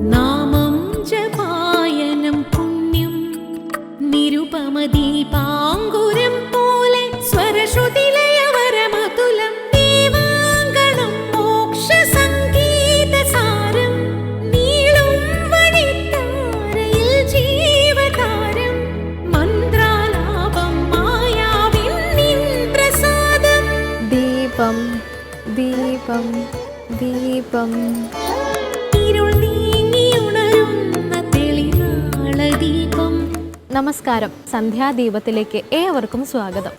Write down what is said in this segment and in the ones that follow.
नामं जपा നമസ്കാരം. സന്ധ്യാദീപത്തിലേക്ക് ഏവർക്കും സ്വാഗതം.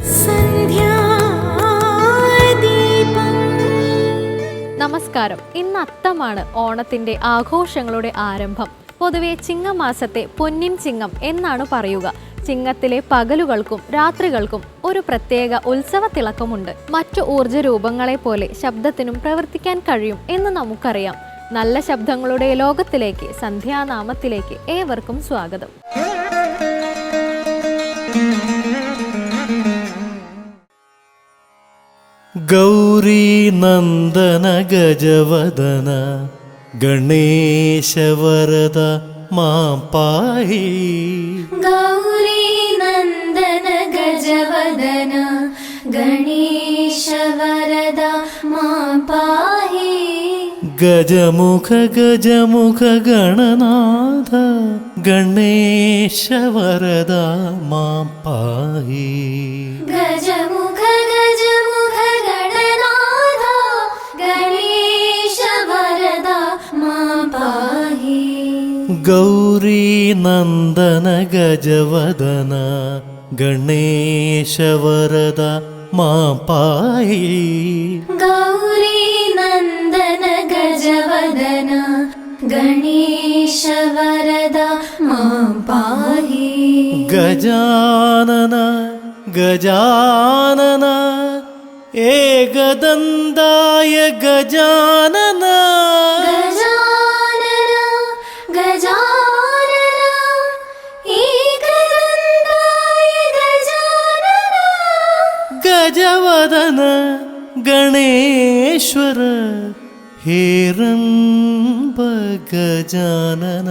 നമസ്കാരം. ഇന്ന് അത്തമാണ് ഓണത്തിന്റെ ആഘോഷങ്ങളുടെ ആരംഭം. പൊതുവെ ചിങ്ങമാസത്തെ പൊന്നിൻ ചിങ്ങം എന്നാണ് പറയുക. ചിങ്ങത്തിലെ പകലുകൾക്കും രാത്രികൾക്കും ഒരു പ്രത്യേക ഉത്സവ തിളക്കമുണ്ട് മറ്റു ഊർജ രൂപങ്ങളെ പോലെ ശബ്ദത്തിനും പ്രവർത്തിക്കാൻ കഴിയും എന്ന് നമുക്കറിയാം. നല്ല ശബ്ദങ്ങളുടെ ലോകത്തിലേക്ക് സന്ധ്യാനാമത്തിലേക്ക് ഏവർക്കും സ്വാഗതം. ഗൗരീനന്ദന ഗജവദന ഗണേശവരദ മാപ്പായി. ഗൗരീനന്ദന ഗജവദന ഗണേശവരദ മാപ്പായി. ഗജമുഖ ഗജമുഖ ഗണനാഥ ഗണേശവരദ മാപ്പായി. ഗജമുഖ गौरी नन्दन गजवदना गणेश वरदा मा पायी गौरी नन्दन गजवदना गणेश वरदा मा पायी गजानन गजानन ए गन्दाय गजानन जवदन गणेश्वर हेरम्ब गजानन।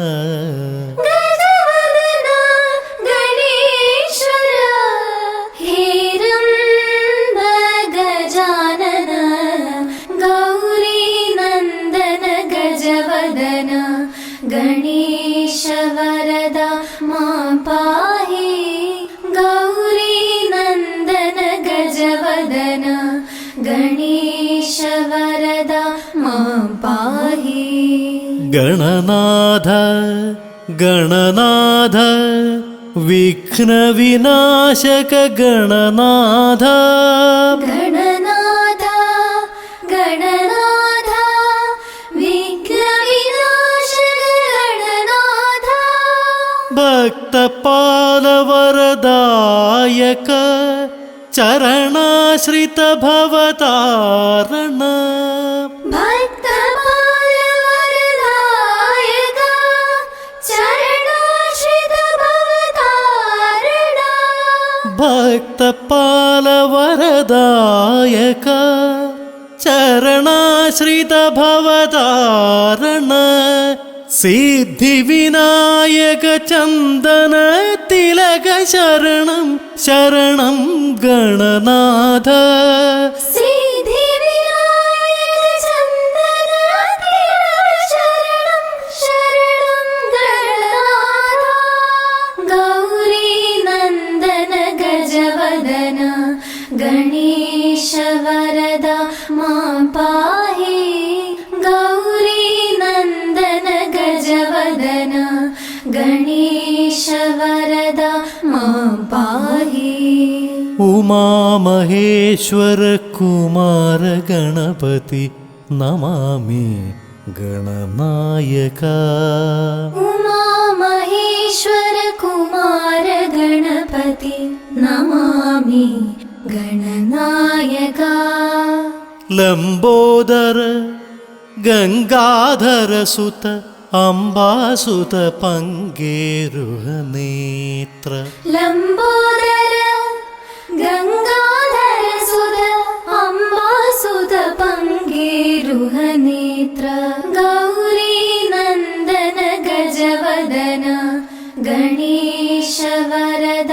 गणनाथ गणनाथ विघ्नविनाशक गणनाथ। गणनाथ गणनाथ विघ्नविनाशक गणनाथ। भक्तपालवरदायक चरणाश्रित भवतारण രക്തപാലവരദായക ചരണാശ്രിതഭവതാരണ സിദ്ധിവിനായക ചന്ദന തിലക ശരണം ശരണം ഗണനാഥ. पाहि उमामहेश्वर कुमार गणपति नमामि गणनायका उमामहेश्वर कुमार गणपति नमामि गणनायका लम्बोदर गङ्गाधरसुत അംബാസുത പങ്കേരുഹ നേത്ര. ലംബോദര ഗംഗാധര സുത അംബാസുത പങ്കേരുഹ നേത്ര. ഗൗരി നന്ദന ഗജവദന ഗണേശ വരദ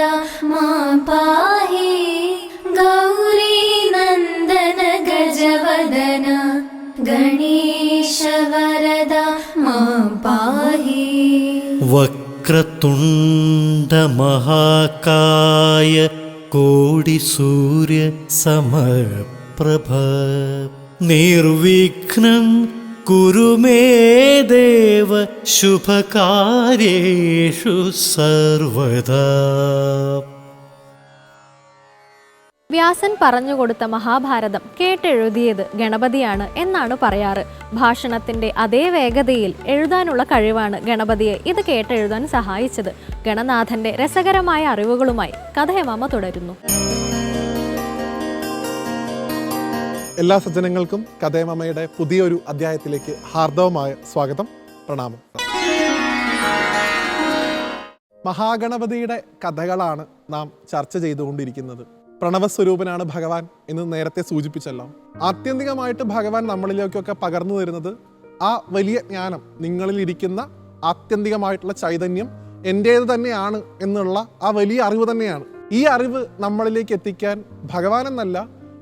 മാ മാം പാഹി വക്രതുണ്ടമഹാകായ കോടിസൂര്യ സമപ്രഭ. നിർവിഘ്നം കുരു മേ ദേവ ശുഭകാര്യേഷു സർവദാ. വ്യാസൻ പറഞ്ഞുകൊടുത്ത മഹാഭാരതം കേട്ടെഴുതിയത് ഗണപതിയാണ് എന്നാണ് പറയാറ്. ഭാഷണത്തിന്റെ അതേ വേഗതയിൽ എഴുതാനുള്ള കഴിവാണ് ഗണപതിയെ ഇത് കേട്ടെഴുതാൻ സഹായിച്ചത്. ഗണനാഥന്റെ രസകരമായ അറിവുകളുമായി കഥയമാമ തുടരുന്നു. എല്ലാ സജ്ജനങ്ങൾക്കും കഥയമമ്മയുടെ പുതിയൊരു അധ്യായത്തിലേക്ക് ഹാർദവമായ സ്വാഗതം പ്രണാമം. മഹാഗണപതിയുടെ കഥകളാണ് നാം ചർച്ച ചെയ്തുകൊണ്ടിരിക്കുന്നത്. പ്രണവസ്വരൂപനാണ് ഭഗവാൻ എന്ന് നേരത്തെ സൂചിപ്പിച്ചല്ലോ. ആത്യന്തികമായിട്ട് ഭഗവാൻ നമ്മളിലേക്കൊക്കെ പകർന്നു തരുന്നത് ആ വലിയ ജ്ഞാനം നിങ്ങളിൽ ഇരിക്കുന്ന ആത്യന്തികമായിട്ടുള്ള ചൈതന്യം എന്റേത് തന്നെയാണ് എന്നുള്ള ആ വലിയ അറിവ് തന്നെയാണ്. ഈ അറിവ് നമ്മളിലേക്ക് എത്തിക്കാൻ ഭഗവാൻ എന്നല്ല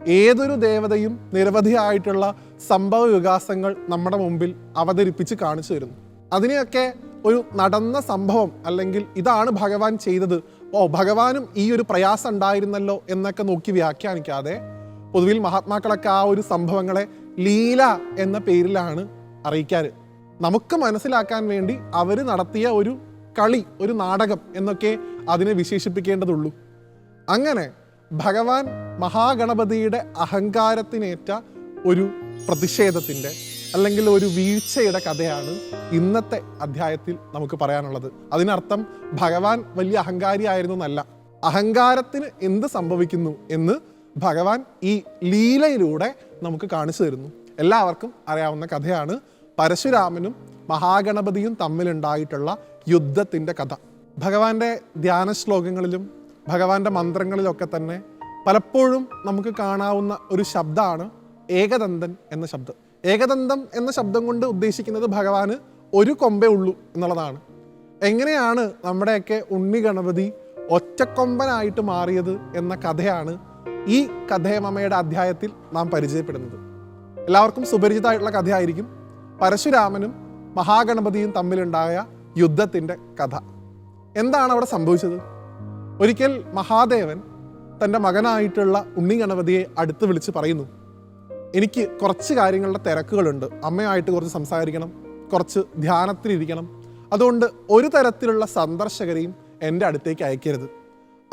ഏതൊരു ദേവതയും നിരവധിയായിട്ടുള്ള സംഭവ വികാസങ്ങൾ നമ്മുടെ മുമ്പിൽ അവതരിപ്പിച്ച് കാണിച്ചു തരുന്നു. അതിനെയൊക്കെ ഒരു നടന്ന സംഭവം അല്ലെങ്കിൽ ഇതാണ് ഭഗവാൻ ചെയ്തത് ഓ ഭഗവാനും ഈ ഒരു പ്രയാസം ഉണ്ടായിരുന്നല്ലോ എന്നൊക്കെ നോക്കി വ്യാഖ്യാനിക്കാതെ പൊതുവിൽ മഹാത്മാക്കളൊക്കെ ആ ഒരു സംഭവങ്ങളെ ലീല എന്ന പേരിലാണ് അറിയിക്കാറ്. നമുക്ക് മനസ്സിലാക്കാൻ വേണ്ടി അവർ നടത്തിയ ഒരു കളി ഒരു നാടകം എന്നൊക്കെ അതിനെ വിശേഷിപ്പിക്കേണ്ടതുള്ളൂ. അങ്ങനെ ഭഗവാൻ മഹാഗണപതിയുടെ അഹങ്കാരത്തിനേറ്റ ഒരു പ്രതിഷേധത്തിന്റെ അല്ലെങ്കിൽ ഒരു വീഴ്ചയുടെ കഥയാണ് ഇന്നത്തെ അധ്യായത്തിൽ നമുക്ക് പറയാനുള്ളത്. അതിനർത്ഥം ഭഗവാൻ വലിയ അഹങ്കാരിയായിരുന്നു എന്നല്ല. അഹങ്കാരത്തിന് എന്ത് സംഭവിക്കുന്നു എന്ന് ഭഗവാൻ ഈ ലീലയിലൂടെ നമുക്ക് കാണിച്ചു തരുന്നു. എല്ലാവർക്കും അറിയാവുന്ന കഥയാണ് പരശുരാമനും മഹാഗണപതിയും തമ്മിലുണ്ടായിട്ടുള്ള യുദ്ധത്തിന്റെ കഥ. ഭഗവാന്റെ ധ്യാന ശ്ലോകങ്ങളിലും ഭഗവാന്റെ മന്ത്രങ്ങളിലൊക്കെ തന്നെ പലപ്പോഴും നമുക്ക് കാണാവുന്ന ഒരു ശബ്ദമാണ് ഏകദന്തൻ എന്ന ശബ്ദം. ഏകദന്തം എന്ന ശബ്ദം കൊണ്ട് ഉദ്ദേശിക്കുന്നത് ഭഗവാന് ഒരു കൊമ്പേ ഉള്ളൂ എന്നുള്ളതാണ്. എങ്ങനെയാണ് നമ്മുടെയൊക്കെ ഉണ്ണി ഗണപതി ഒറ്റക്കൊമ്പനായിട്ട് മാറിയത് എന്ന കഥയാണ് ഈ കഥയമ്മയുടെ അധ്യായത്തിൽ നാം പരിചയപ്പെടുന്നത്. എല്ലാവർക്കും സുപരിചിതമായിട്ടുള്ള കഥയായിരിക്കും. പരശുരാമനും മഹാഗണപതിയും തമ്മിലുണ്ടായ യുദ്ധത്തിന്റെ കഥ. എന്താണ് അവിടെ സംഭവിച്ചത്? ഒരിക്കൽ മഹാദേവൻ തന്റെ മകനായിട്ടുള്ള ഉണ്ണി ഗണപതിയെ അടുത്ത് വിളിച്ച് പറയുന്നു എനിക്ക് കുറച്ച് കാര്യങ്ങളുടെ തിരക്കുകളുണ്ട്. അമ്മയായിട്ട് കുറച്ച് സംസാരിക്കണം. കുറച്ച് ധ്യാനത്തിലിരിക്കണം. അതുകൊണ്ട് ഒരു തരത്തിലുള്ള സന്ദർശകരെയും എന്റെ അടുത്തേക്ക് അയക്കരുത്.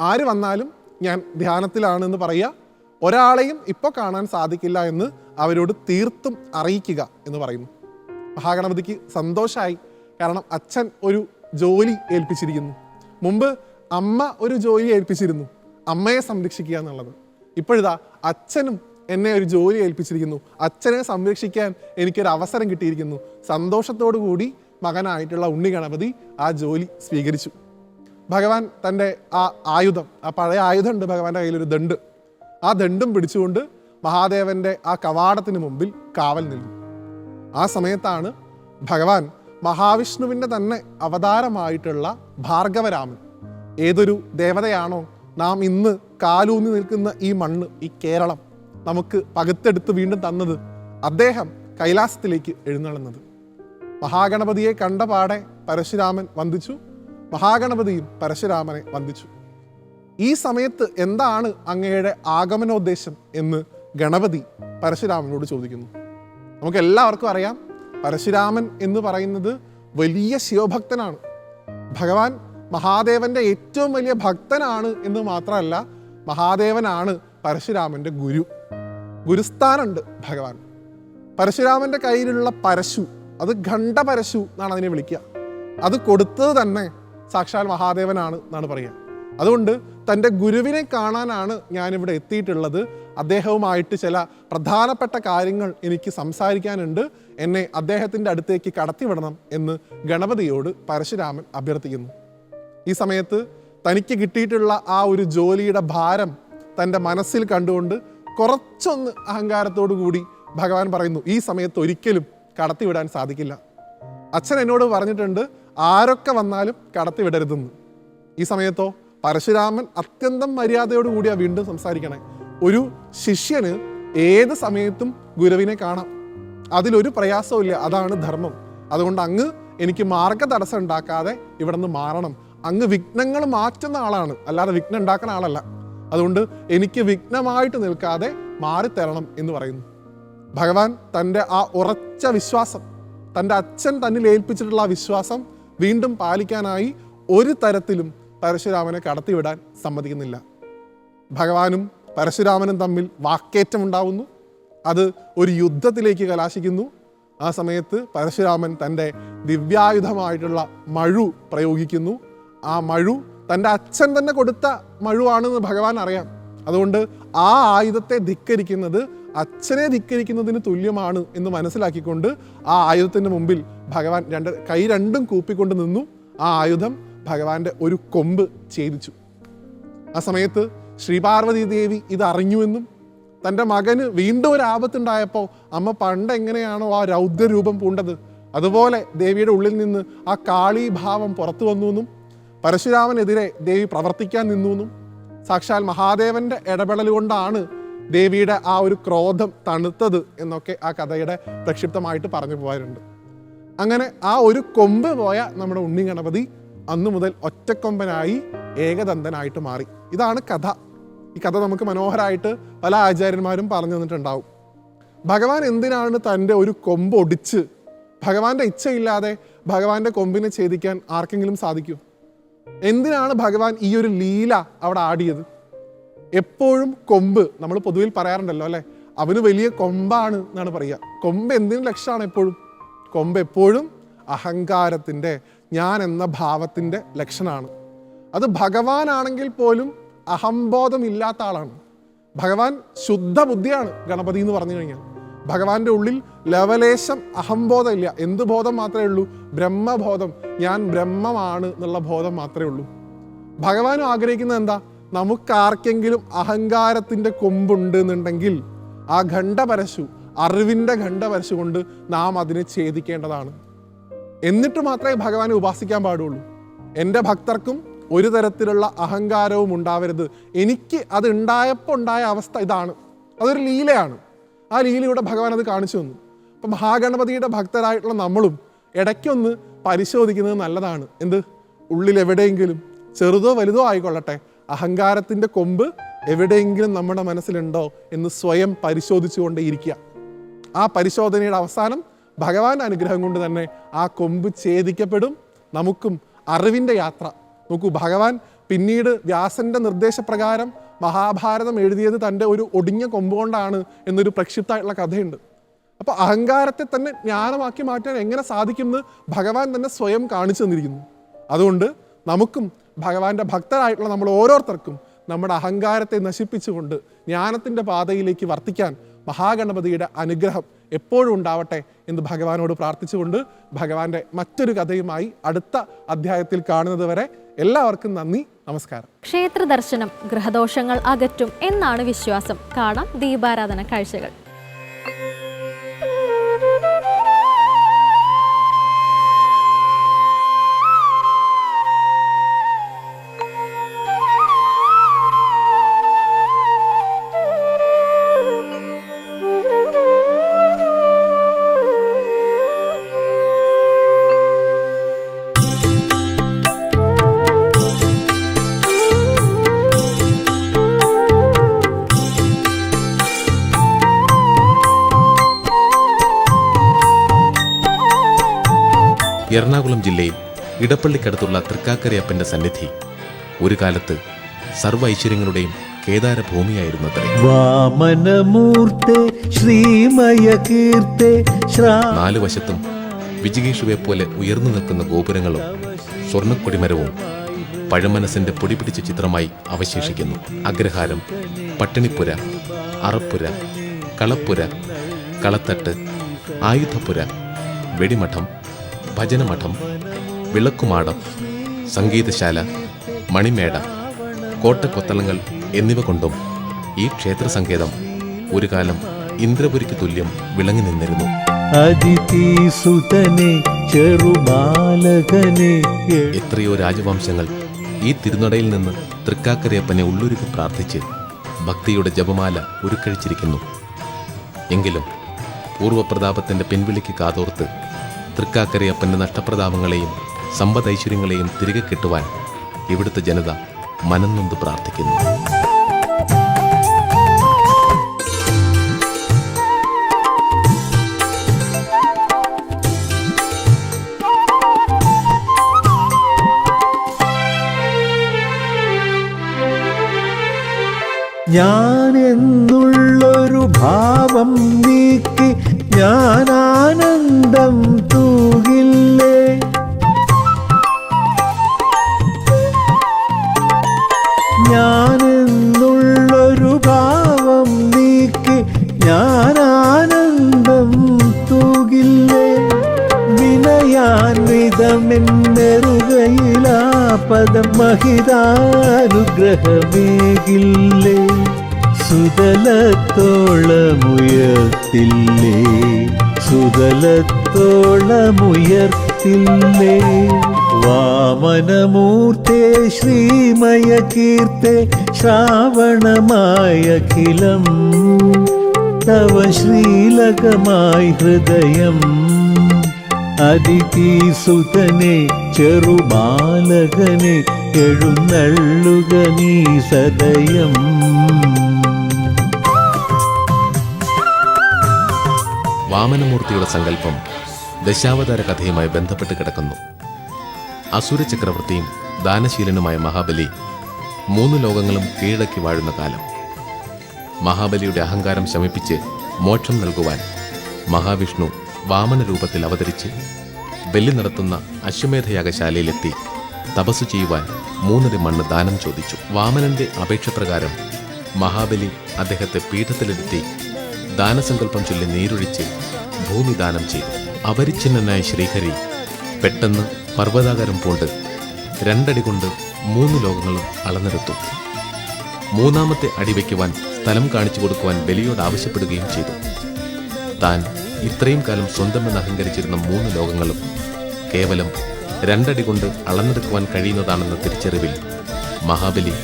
ആര് വന്നാലും ഞാൻ ധ്യാനത്തിലാണെന്ന് പറയുക. ഒരാളെയും ഇപ്പോൾ കാണാൻ സാധിക്കില്ല എന്ന് അവരോട് തീർത്തും അറിയിക്കുക എന്ന് പറയുന്നു. മഹാഗണപതിക്ക് സന്തോഷമായി കാരണം അച്ഛൻ ഒരു ജോലി ഏൽപ്പിച്ചിരിക്കുന്നു. മുമ്പ് അമ്മ ഒരു ജോലി ഏൽപ്പിച്ചിരുന്നു. അമ്മയെ സംരക്ഷിക്കുക എന്നുള്ളത്. ഇപ്പോഴിതാ അച്ഛനും എന്നെ ഒരു ജോലി ഏൽപ്പിച്ചിരിക്കുന്നു. അച്ഛനെ സംരക്ഷിക്കാൻ എനിക്കൊരു അവസരം കിട്ടിയിരിക്കുന്നു. സന്തോഷത്തോടു കൂടി മകനായിട്ടുള്ള ഉണ്ണി ഗണപതി ആ ജോലി സ്വീകരിച്ചു. ഭഗവാൻ തന്റെ ആ ആയുധം ആ പഴയ ആയുധമുണ്ട് ഭഗവാന്റെ കയ്യിലൊരു ദണ്ട് ആ ദണ്ടും പിടിച്ചുകൊണ്ട് മഹാദേവന്റെ ആ കവാടത്തിന് മുമ്പിൽ കാവൽ നിന്നു. ആ സമയത്താണ് ഭഗവാൻ മഹാവിഷ്ണുവിന്റെ തന്നെ അവതാരമായിട്ടുള്ള ഭാർഗവരാമൻ. ഏതൊരു ദേവതയാണോ നാം ഇന്ന് കാലൂന്നി നിൽക്കുന്ന ഈ മണ്ണ് ഈ കേരളം നമുക്ക് പകുത്തെടുത്ത് വീണ്ടും തന്നത് അദ്ദേഹം കൈലാസത്തിലേക്ക് എഴുന്നള്ളുന്നത്. മഹാഗണപതിയെ കണ്ട പാടെ പരശുരാമൻ വന്ദിച്ചു. മഹാഗണപതിയും പരശുരാമനെ വന്ദിച്ചു. ഈ സമയത്ത് എന്താണ് അങ്ങയുടെ ആഗമനോദ്ദേശം എന്ന് ഗണപതി പരശുരാമനോട് ചോദിക്കുന്നു. നമുക്ക് എല്ലാവർക്കും അറിയാം പരശുരാമൻ എന്ന് പറയുന്നത് വലിയ ശിവഭക്തനാണ്. ഭഗവാൻ മഹാദേവന്റെ ഏറ്റവും വലിയ ഭക്തനാണ് എന്ന് മാത്രമല്ല മഹാദേവനാണ് പരശുരാമന്റെ ഗുരു. ഗുരുസ്ഥാനുണ്ട് ഭഗവാൻ. പരശുരാമന്റെ കയ്യിലുള്ള പരശു അത് ഖണ്ഡപരശു എന്നാണ് അതിനെ വിളിക്കുക. അത് കൊടുത്തത് തന്നെ സാക്ഷാൽ മഹാദേവനാണ് എന്നാണ് പറയുക. അതുകൊണ്ട് തന്റെ ഗുരുവിനെ കാണാനാണ് ഞാനിവിടെ എത്തിയിട്ടുള്ളത്. അദ്ദേഹവുമായിട്ട് ചില പ്രധാനപ്പെട്ട കാര്യങ്ങൾ എനിക്ക് സംസാരിക്കാനുണ്ട്. എന്നെ അദ്ദേഹത്തിന്റെ അടുത്തേക്ക് കടത്തിവിടണം എന്ന് ഗണപതിയോട് പരശുരാമൻ അഭ്യർത്ഥിക്കുന്നു. ഈ സമയത്ത് തനിക്ക് കിട്ടിയിട്ടുള്ള ആ ഒരു ജോലിയുടെ ഭാരം തന്റെ മനസ്സിൽ കണ്ടുകൊണ്ട് കുറച്ചൊന്ന് അഹങ്കാരത്തോടു കൂടി ഭഗവാൻ പറയുന്നു ഈ സമയത്ത് ഒരിക്കലും കടത്തിവിടാൻ സാധിക്കില്ല. അച്ഛൻ എന്നോട് പറഞ്ഞിട്ടുണ്ട് ആരൊക്കെ വന്നാലും കടത്തിവിടരുതെന്ന് ഈ സമയത്തോ പരശുരാമൻ അത്യന്തം മര്യാദയോടുകൂടിയാ വീണ്ടും സംസാരിക്കണേ. ഒരു ശിഷ്യന് ഏത് സമയത്തും ഗുരുവിനെ കാണാം. അതിലൊരു പ്രയാസമില്ല അതാണ് ധർമ്മം. അതുകൊണ്ട് അങ്ങ് എനിക്ക് മാർഗ തടസ്സം ഉണ്ടാക്കാതെ ഇവിടെ നിന്ന് മാറണം. അങ്ങ് വിഘ്നങ്ങൾ മാറ്റുന്ന ആളാണ് അല്ലാതെ വിഘ്നം ഉണ്ടാക്കുന്ന ആളല്ല. അതുകൊണ്ട് എനിക്ക് വിഘ്നമായിട്ട് നിൽക്കാതെ മാറിത്തരണം എന്ന് പറയുന്നു. ഭഗവാൻ തന്റെ ആ ഉറച്ച വിശ്വാസം തന്റെ അച്ഛൻ തന്നിൽ ഏൽപ്പിച്ചിട്ടുള്ള ആ വിശ്വാസം വീണ്ടും പാലിക്കാനായി ഒരു തരത്തിലും പരശുരാമനെ കടത്തിവിടാൻ സമ്മതിക്കുന്നില്ല. ഭഗവാനും പരശുരാമനും തമ്മിൽ വാക്കേറ്റമുണ്ടാവുന്നു. അത് ഒരു യുദ്ധത്തിലേക്ക് കലാശിക്കുന്നു. ആ സമയത്ത് പരശുരാമൻ തന്റെ ദിവ്യായുധമായിട്ടുള്ള മഴു പ്രയോഗിക്കുന്നു. ആ മഴു തന്റെ അച്ഛൻ തന്നെ കൊടുത്ത മഴുവാണെന്ന് ഭഗവാൻ അറിയാം. അതുകൊണ്ട് ആ ആയുധത്തെ ധിക്കരിക്കുന്നത് അച്ഛനെ ധിക്കരിക്കുന്നതിന് തുല്യമാണ് എന്ന് മനസ്സിലാക്കിക്കൊണ്ട് ആ ആയുധത്തിന്റെ മുമ്പിൽ ഭഗവാൻ രണ്ട് കൈ രണ്ടും കൂപ്പിക്കൊണ്ട് നിന്നു. ആ ആയുധം ഭഗവാന്റെ ഒരു കൊമ്പ് ഛേദിച്ചു. ആ സമയത്ത് ശ്രീപാർവതി ദേവി ഇത് അറിഞ്ഞുവെന്നും തന്റെ മകന് വീണ്ടും ഒരു ആപത്തുണ്ടായപ്പോൾ അമ്മ പണ്ട് എങ്ങനെയാണോ ആ രൗദ്രരൂപം പൂണ്ടത്. അതുപോലെ ദേവിയുടെ ഉള്ളിൽ നിന്ന് ആ കാളീഭാവം പുറത്തു വന്നു എന്നും പരശുരാമനെതിരെ ദേവി പ്രവർത്തിക്കാൻ നിന്നു എന്നും സാക്ഷാൽ മഹാദേവന്റെ ഇടപെടൽ കൊണ്ടാണ് ദേവിയുടെ ആ ഒരു ക്രോധം തണുത്തത് എന്നൊക്കെ ആ കഥയുടെ പ്രക്ഷിപ്തമായിട്ട് പറഞ്ഞു പോകാറുണ്ട്. അങ്ങനെ ആ ഒരു കൊമ്പ് പോയ നമ്മുടെ ഉണ്ണി ഗണപതി അന്നു മുതൽ ഒറ്റക്കൊമ്പനായി ഏകദന്തനായിട്ട് മാറി. ഇതാണ് കഥ. ഈ കഥ നമുക്ക് മനോഹരമായിട്ട് പല ആചാര്യന്മാരും പറഞ്ഞു തന്നിട്ടുണ്ടാവും. ഭഗവാൻ എന്തിനാണ് തന്റെ ഒരു കൊമ്പ് ഒടിച്ച് ഭഗവാന്റെ ഇച്ഛയില്ലാതെ ഭഗവാന്റെ കൊമ്പിനെ ഛേദിക്കാൻ ആർക്കെങ്കിലും സാധിക്കൂ? എന്തിനാണ് ഭഗവാൻ ഈ ഒരു ലീല അവിടെ ആടിയത്? എപ്പോഴും കൊമ്പ് നമ്മൾ പൊതുവിൽ പറയാറുണ്ടല്ലോ അല്ലെ? അവന് വലിയ കൊമ്പാണ് എന്നാണ് പറയുക. കൊമ്പ് എന്തിന് ലക്ഷ്യമാണ് എപ്പോഴും? കൊമ്പ് എപ്പോഴും അഹങ്കാരത്തിന്റെ ഞാൻ എന്ന ഭാവത്തിന്റെ ലക്ഷണമാണ്. അത് ഭഗവാനാണെങ്കിൽ പോലും അഹംബോധമില്ലാത്ത ആളാണ്. ഭഗവാൻ ശുദ്ധ ബുദ്ധിയാണ് ഗണപതി എന്ന് പറഞ്ഞു കഴിഞ്ഞാൽ. ഭഗവാന്റെ ഉള്ളിൽ ലവലേശം അഹംബോധം ഇല്ല എന്ത് ബോധം മാത്രമേ ഉള്ളൂ? ബ്രഹ്മബോധം. ഞാൻ ബ്രഹ്മമാണ് എന്നുള്ള ബോധം മാത്രമേ ഉള്ളൂ. ഭഗവാനും ആഗ്രഹിക്കുന്നത് എന്താ? നമുക്കാർക്കെങ്കിലും അഹങ്കാരത്തിന്റെ കൊമ്പുണ്ട് എന്നുണ്ടെങ്കിൽ ആ ഖണ്ഡപരശു അറിവിന്റെ ഖണ്ഡപരശു കൊണ്ട് നാം അതിനെ ഛേദിക്കേണ്ടതാണ്. എന്നിട്ട് മാത്രമേ ഭഗവാനെ ഉപാസിക്കാൻ പാടുള്ളൂ. എന്റെ ഭക്തർക്കും ഒരു തരത്തിലുള്ള അഹങ്കാരവും ഉണ്ടാവരുത്. എനിക്ക് അത് ഉണ്ടായപ്പോൾ ഉണ്ടായ അവസ്ഥ ഇതാണ്. അതൊരു ലീലയാണ്. ആ ലീലയുടെ ഭഗവാൻ അത് കാണിച്ചു തന്നു. അപ്പം മഹാഗണപതിയുടെ ഭക്തരായിട്ടുള്ള നമ്മളും ഇടയ്ക്കൊന്ന് പരിശോധിക്കുന്നത് നല്ലതാണ്. എന്ത്? ഉള്ളിൽ എവിടെയെങ്കിലും ചെറുതോ വലുതോ ആയിക്കൊള്ളട്ടെ. അഹങ്കാരത്തിന്റെ കൊമ്പ് എവിടെയെങ്കിലും നമ്മുടെ മനസ്സിലുണ്ടോ എന്ന് സ്വയം പരിശോധിച്ചുകൊണ്ടേയിരിക്കുക. ആ പരിശോധനയുടെ അവസാനം ഭഗവാന്റെ അനുഗ്രഹം കൊണ്ട് തന്നെ ആ കൊമ്പ് ഛേദിക്കപ്പെടും. നമുക്കും അറിവിന്റെ യാത്ര. നോക്കൂ ഭഗവാൻ പിന്നീട് വ്യാസന്റെ നിർദ്ദേശപ്രകാരം മഹാഭാരതം എഴുതിയത് തന്റെ ഒരു ഒടിഞ്ഞ കൊമ്പ് കൊണ്ടാണ് എന്നൊരു പ്രക്ഷിപ്തമായിട്ടുള്ള കഥയുണ്ട്. അപ്പോൾ അഹങ്കാരത്തെ തന്നെ ജ്ഞാനമാക്കി മാറ്റാൻ എങ്ങനെ സാധിക്കുമെന്ന് ഭഗവാൻ തന്നെ സ്വയം കാണിച്ചു തന്നിരിക്കുന്നു. അതുകൊണ്ട് നമുക്കും ഭഗവാന്റെ ഭക്തരായിട്ടുള്ള നമ്മൾ ഓരോരുത്തർക്കും നമ്മുടെ അഹങ്കാരത്തെ നശിപ്പിച്ചുകൊണ്ട് ജ്ഞാനത്തിന്റെ പാതയിലേക്ക് വർത്തിക്കാൻ മഹാഗണപതിയുടെ അനുഗ്രഹം എപ്പോഴും ഉണ്ടാവട്ടെ എന്ന് ഭഗവാനോട് പ്രാർത്ഥിച്ചുകൊണ്ട് ഭഗവാന്റെ മറ്റൊരു കഥയുമായി അടുത്ത അധ്യായത്തിൽ കാണുന്നത് വരെ എല്ലാവർക്കും നന്ദി നമസ്കാരം. ക്ഷേത്ര ദർശനം ഗ്രഹദോഷങ്ങൾ അകറ്റും എന്നാണ് വിശ്വാസം. കാണാം ദീപാരാധന കാഴ്ചകൾ. എറണാകുളം ജില്ലയിൽ ഇടപ്പള്ളിക്കടുത്തുള്ള തൃക്കാക്കരയപ്പന്റെ സന്നിധി. ഒരു കാലത്ത് സർവ ഐശ്വര്യങ്ങളുടെയും കേദാര ഭൂമിയായിരുന്നത്രേ. വാമനമൂർത്തെ നാലു വശത്തും വിജിഗീഷുവെ പോലെ ഉയർന്നു നിൽക്കുന്ന ഗോപുരങ്ങളും സ്വർണക്കൊടിമരവും പഴമനസിന്റെ പൊടിപിടിച്ച ചിത്രമായി അവശേഷിക്കുന്നു. അഗ്രഹാരം പട്ടിണിപ്പുര അറപ്പുര കളപ്പുര കളത്തട്ട് ആയുധപ്പുര വെടിമഠം ഭജനമഠം വിളക്കുമാടം സംഗീതശാല മണിമേട കോട്ടക്കൊത്തളങ്ങൾ എന്നിവ കൊണ്ടും ഈ ക്ഷേത്ര സങ്കേതം ഒരു കാലം ഇന്ദ്രപുരിക്ക് തുല്യം വിളങ്ങി നിന്നിരുന്നു. എത്രയോ രാജവംശങ്ങൾ ഈ തിരുനടയിൽ നിന്ന് തൃക്കാക്കരയപ്പനെ ഉള്ളൊരുക്കി പ്രാർത്ഥിച്ച് ഭക്തിയുടെ ജപമാല ഉരുക്കഴിച്ചിരിക്കുന്നു എങ്കിലും പൂർവപ്രതാപത്തിന്റെ പിൻവിളിക്ക് കാതോർത്ത് തൃക്കാക്കരയപ്പന്റെ നഷ്ടപ്രതാപങ്ങളെയും സമ്പദൈശ്വര്യങ്ങളെയും തിരികെ കിട്ടുവാൻ ഇവിടുത്തെ ജനത മനംനൊന്ത് പ്രാർത്ഥിക്കുന്നു. ഞാൻ എന്നുള്ളൊരു ഭാവം നീക്കി ഞാൻ ആനന്ദം തൂകില്ലേ? ഞാൻ എന്നുള്ളൊരു ഭാവം നീക്കി ഞാൻ ആനന്ദം തൂകില്ലേ വിനയാൻവിതമെന്നെറുകയിലാ പദം മഹിതാനുഗ്രഹമേകില്ലേ? സുതലത്തോളമുയർത്തില്ലേ സുതലത്തോളമുയർത്തില്ലേ? വാമനമൂർത്തേ ശ്രീമയ കീർത്തെ ശ്രാവണമായഖിലം തവ ശ്രീലകമായി ഹൃദയം. അതിഥിസുതനെ ചെറുബാലകനെ എഴുന്നള്ളുക നീ സദയം. വാമനമൂർത്തിയുടെ സങ്കല്പം ദശാവതാര കഥയുമായി ബന്ധപ്പെട്ട് കിടക്കുന്നു. അസുര ചക്രവർത്തിയും ദാനശീലനുമായ മഹാബലി മൂന്ന് ലോകങ്ങളും കീഴടക്കി വാഴുന്ന കാലം. മഹാബലിയുടെ അഹങ്കാരം ശമിപ്പിച്ച് മോക്ഷം നൽകുവാൻ മഹാവിഷ്ണു വാമന രൂപത്തിൽ അവതരിച്ച് ബലി നടത്തുന്ന അശ്വമേധയാഗശാലയിലെത്തി തപസ് ചെയ്യുവാൻ മൂന്നര മണ്ണ് ദാനം ചോദിച്ചു. വാമനന്റെ അപേക്ഷ പ്രകാരം മഹാബലി അദ്ദേഹത്തെ പീഠത്തിലിരുത്തി ദാനസങ്കല്പം ചൊല്ലി നീരൊഴിച്ച് ഭൂമി ദാനം ചെയ്തു. അപരിച്ഛിന്നനായ ശ്രീഹരി പെട്ടെന്ന് പർവതാകാരം പോണ്ട് രണ്ടടി കൊണ്ട് മൂന്ന് ലോകങ്ങളും അളന്നെടുത്തു. മൂന്നാമത്തെ അടി വയ്ക്കുവാൻ സ്ഥലം കാണിച്ചു കൊടുക്കുവാൻ ബലിയോട് ആവശ്യപ്പെടുകയും ചെയ്തു. താൻ ഇത്രയും കാലം സ്വന്തമെന്ന് അഹങ്കരിച്ചിരുന്ന മൂന്ന് ലോകങ്ങളും കേവലം രണ്ടടി കൊണ്ട് അളന്നെടുക്കുവാൻ കഴിയുന്നതാണെന്ന തിരിച്ചറിവിൽ മഹാബലി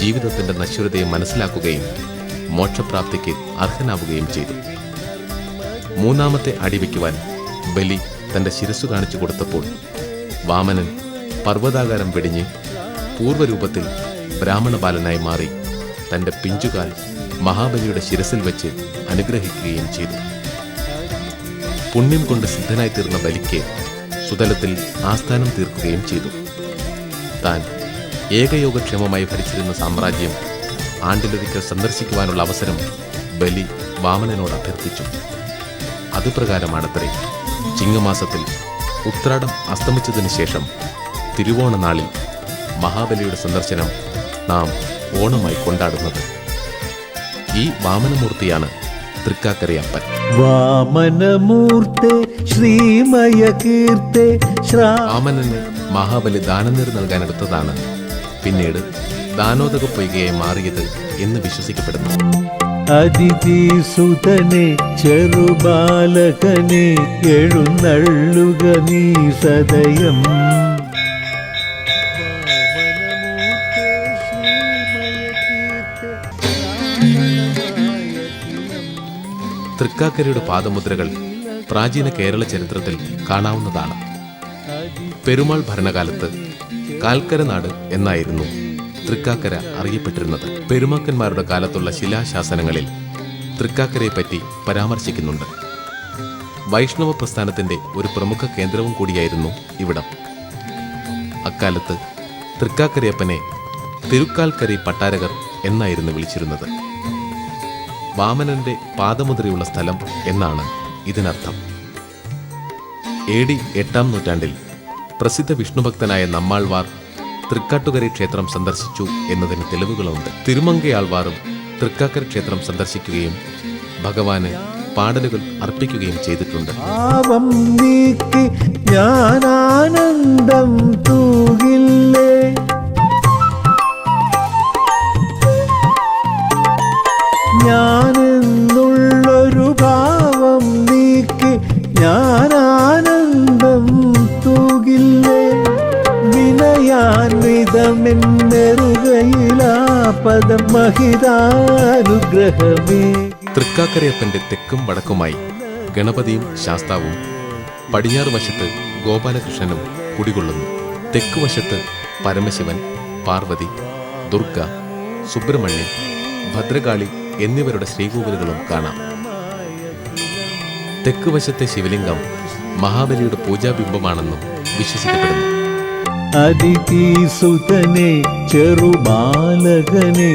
ജീവിതത്തിന്റെ നശ്വരതയെ മനസ്സിലാക്കുകയും മോക്ഷപ്രാപ്തിക്ക് അർഹനാവുകയും ചെയ്തു. മൂന്നാമത്തെ അടി വയ്ക്കുവാൻ ബലി തന്റെ ശിരസ്സു കാണിച്ചു കൊടുത്തപ്പോൾ വാമനൻ പർവതാകാരം വെടിഞ്ഞ് പൂർവരൂപത്തിൽ ബ്രാഹ്മണ ബാലനായി മാറി തന്റെ പിഞ്ചുകാൽ മഹാബലിയുടെ ശിരസിൽ വെച്ച് അനുഗ്രഹിക്കുകയും ചെയ്തു. പുണ്യം കൊണ്ട് സിദ്ധനായി തീർന്ന ബലിക്ക് സുതലത്തിൽ ആസ്ഥാനം തീർക്കുകയും ചെയ്തു. താൻ ഏകയോഗക്ഷേമമായി ഭരിച്ചിരുന്ന സാമ്രാജ്യം ആണ്ടിലൊരിക്കൽ സന്ദർശിക്കുവാനുള്ള അവസരം ബലി വാമനനോട് അഭ്യർത്ഥിച്ചു. അതുപ്രകാരമാണത്രേ ചിങ്ങമാസത്തിൽ ഉത്രാടം അസ്തമിച്ചതിന് ശേഷം തിരുവോണ നാളിൽ മഹാബലിയുടെ സന്ദർശനം നാം ഓണമായി കൊണ്ടാടുന്നത്. ഈ വാമനമൂർത്തിയാണ് തൃക്കാക്കരയപ്പൻ വാമനമൂർത്തെ ശ്രീമയ കീർത്തെ വാമനന് മഹാബലി ദാനനീർ നൽകാനെടുത്തതാണ് പിന്നീട് ദാനോദക പൊയ്കയായി മാറിയത് എന്ന് വിശ്വസിക്കപ്പെടുന്നു. അതിഥിസുതനെ ചെറുബാലകനെ എഴുന്നള്ളുക നീ സദയം. തൃക്കാക്കരയുടെ പാദമുദ്രകൾ പ്രാചീന കേരള ചരിത്രത്തിൽ കാണാവുന്നതാണ്. പെരുമാൾ ഭരണകാലത്ത് കാൽക്കര നാട് എന്നായിരുന്നു. തൃക്കാക്കര അറിയപ്പെട്ടിരുന്നത്. പെരുമാക്കന്മാരുടെ കാലത്തുള്ള ശിലാശാസനങ്ങളിൽ തൃക്കാക്കരയെപ്പറ്റി പരാമർശിക്കുന്നുണ്ട്. വൈഷ്ണവ പ്രസ്ഥാനത്തിന്റെ ഒരു പ്രമുഖ കേന്ദ്രവും കൂടിയായിരുന്നു ഇവിടം. അക്കാലത്ത് തൃക്കാക്കരയപ്പനെ തിരുക്കാൽക്കരി പട്ടാരകർ എന്നായിരുന്നു വിളിച്ചിരുന്നത്. വാമനന്റെ പാദമുദ്രയുള്ള സ്ഥലം എന്നാണ് ഇതിനർത്ഥം. എ ഡി എട്ടാം നൂറ്റാണ്ടിൽ പ്രസിദ്ധ വിഷ്ണുഭക്തനായ നമ്മാൾവാർ തൃക്കാട്ടുകരി ക്ഷേത്രം സന്ദർശിച്ചു എന്നതിന് തെളിവുകളുണ്ട്. തിരുമങ്കയാൾവാറും തൃക്കാക്കര ക്ഷേത്രം സന്ദർശിക്കുകയും ഭഗവാന് പാടലുകൾ അർപ്പിക്കുകയും ചെയ്തിട്ടുണ്ട്. തൂകില്ലേ? ഞാൻ തൃക്കാക്കരയപ്പന്റെ തെക്കും വടക്കുമായി ഗണപതിയും ശാസ്താവും പടിഞ്ഞാറ് വശത്ത് ഗോപാലകൃഷ്ണനും കുടികൊള്ളുന്നു. തെക്ക് വശത്ത് പരമശിവൻ പാർവതി ദുർഗ സുബ്രഹ്മണ്യൻ ഭദ്രകാളി എന്നിവരുടെ ശ്രീകോവിലുകളും കാണാം. തെക്ക് വശത്തെ ശിവലിംഗം മഹാബലിയുടെ പൂജാബിംബമാണെന്നും വിശ്വസിക്കപ്പെടുന്നു. അതിഥീസുതനെ ചെറുബാലകനെ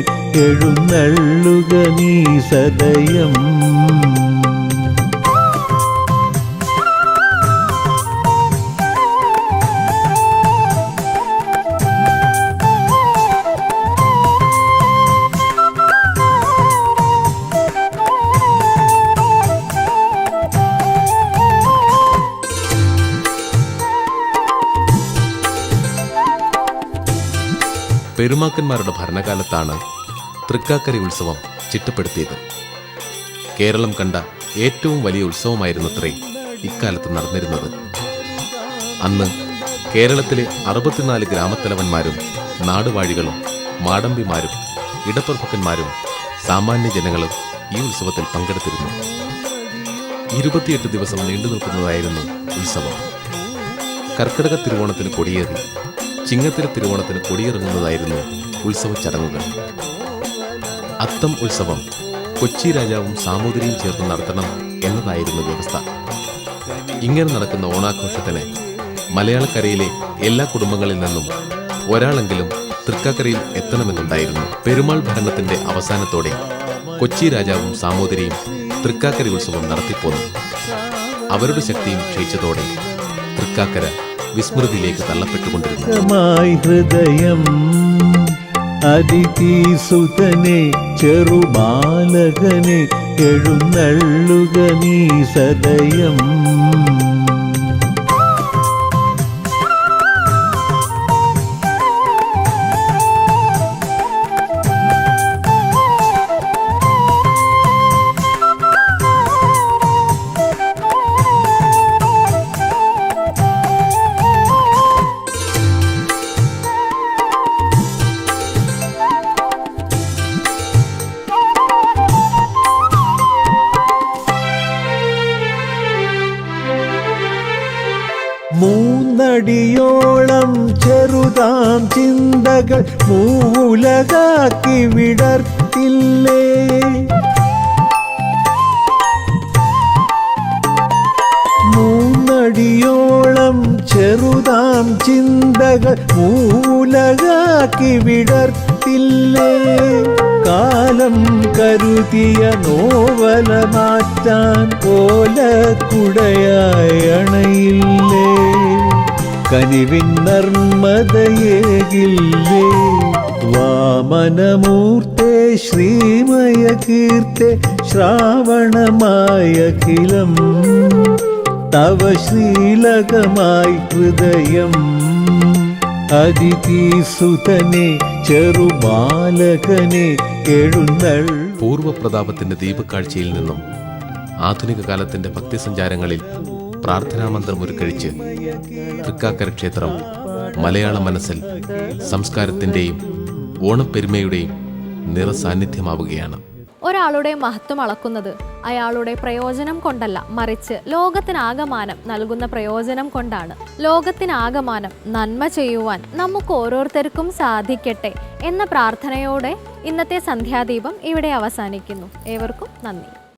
എഴുന്നള്ളുക നീ സദയം. പെരുമാക്കന്മാരുടെ ഭരണകാലത്താണ് തൃക്കാക്കരി ഉത്സവം ചിട്ടപ്പെടുത്തിയത്. കേരളം കണ്ട ഏറ്റവും വലിയ ഉത്സവമായിരുന്നത്രേ ഇക്കാലത്ത് നടന്നിരുന്നത്. അന്ന് കേരളത്തിലെ അറുപത്തിനാല് ഗ്രാമത്തലവന്മാരും നാടുവാഴികളും മാടമ്പിമാരും ഇടപ്രഭുക്കന്മാരും സാമാന്യ ജനങ്ങളും ഈ ഉത്സവത്തിൽ പങ്കെടുത്തിരുന്നു. ഇരുപത്തിയെട്ട് ദിവസം നീണ്ടു നിൽക്കുന്നതായിരുന്നു ഉത്സവം. കർക്കിടക തിരുവോണത്തിന് കൊടിയേറി. ചിങ്ങത്തിലെ തിരുവോണത്തിന് കൊടിയിറങ്ങുന്നതായിരുന്നു ഉത്സവ ചടങ്ങുകൾ. അത്തം ഉത്സവം കൊച്ചി രാജാവും സാമൂതിരിയും ചേർന്ന് നടത്തണം എന്നതായിരുന്നു വ്യവസ്ഥ. ഇങ്ങനെ നടക്കുന്ന ഓണാഘോഷത്തിന് മലയാളക്കരയിലെ എല്ലാ കുടുംബങ്ങളിൽ നിന്നും ഒരാളെങ്കിലും തൃക്കാക്കരയിൽ എത്തണമെന്നുണ്ടായിരുന്നു. പെരുമാൾ ഭരണത്തിന്റെ അവസാനത്തോടെ കൊച്ചി രാജാവും സാമൂതിരിയും തൃക്കാക്കര ഉത്സവം നടത്തിപ്പോന്നു. അവരുടെ ശക്തിയും ക്ഷയിച്ചതോടെ തൃക്കാക്കര വിസ്മൃതിയിലേക്ക് തള്ളപ്പെട്ടുകൊണ്ടിരുന്നു. ഹൃദയം അതിഥീസുതനെ ചെറുബാലകനെ എഴുന്നള്ളുക നീ സദയം. മൂന്നടിയോളം ചെറുതാം ചിന്തകൾ മൂലകാക്കി വിടർത്തില്ലേ? മൂന്നടിയോളം ചെറുതാം ചിന്തകൾ മൂലകാക്കി വിടർത്തില്ലേ? കാലം കരുതിയ നോവല മാറ്റാൻ പോലെ അണയില്ലേ? കനിവിൻ നർമ്മദയേകില്ലേ വാമനമൂർത്തേ ശ്രീമയ കീർത്തെ ശ്രാവണമായഖിലം. തവ ശ്രീലകമായി ഹൃദയം. അതിഥീസുതനെ ചെറുബാലകനെ എഴുന്നൾ. പൂർവപ്രതാപത്തിന്റെ ദീപക്കാഴ്ചയിൽ നിന്നും ആധുനിക കാലത്തിന്റെ ഭക്തിസഞ്ചാരങ്ങളിൽ പ്രാർത്ഥനാമന്ത്രം ഉരുക്കഴിച്ച് തൃക്കാക്കര ക്ഷേത്രം മലയാള മനസ്സിൽ സംസ്കാരത്തിന്റെയും ഓണപ്പെരുമയുടെയും നിറസാന്നിധ്യമാവുകയാണ്. ഒരാളുടെ മഹത്വം അളക്കുന്നത് അയാളുടെ പ്രയോജനം കൊണ്ടല്ല മറിച്ച് ലോകത്തിനാകമാനം നൽകുന്ന പ്രയോജനം കൊണ്ടാണ്. ലോകത്തിനാകമാനം നന്മ ചെയ്യുവാൻ നമുക്ക് ഓരോരുത്തർക്കും സാധിക്കട്ടെ എന്ന പ്രാർത്ഥനയോടെ ഇന്നത്തെ സന്ധ്യാദീപം ഇവിടെ അവസാനിക്കുന്നു. ഏവർക്കും നന്ദി.